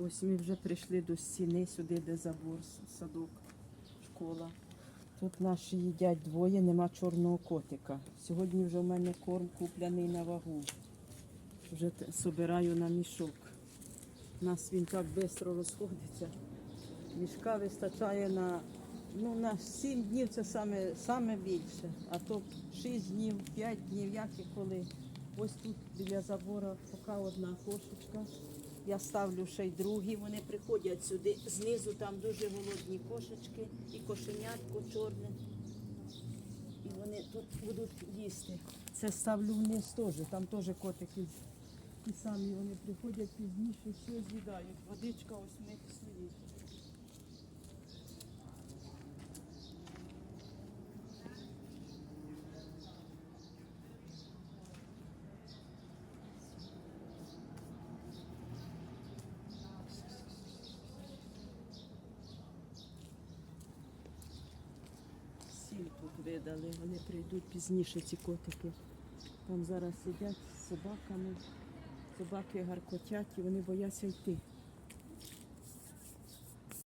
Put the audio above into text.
Ось ми вже прийшли до стіни сюди, де забор, садок, школа. Тут наші їдять двоє, нема чорного котика. Сьогодні вже в мене корм купляний на вагу. Вже собираю на мішок. У нас він так швидко розходиться. Мішка вистачає на, ну, на 7 днів це саме, саме більше, а то 6 днів, 5 днів, як і коли. Ось тут біля забору поки одна кошечка. Я ставлю ще й другі, вони приходять сюди. Знизу там дуже голодні кошечки і кошенятко чорне. І вони тут будуть їсти. Це ставлю вниз теж, там теж котики. І самі вони приходять пізніше, все з'їдають. Водичка ось в них стоїть. Тут видали, вони прийдуть пізніше, ці котики. Там зараз сидять з собаками, собаки гаркотять і вони бояться йти.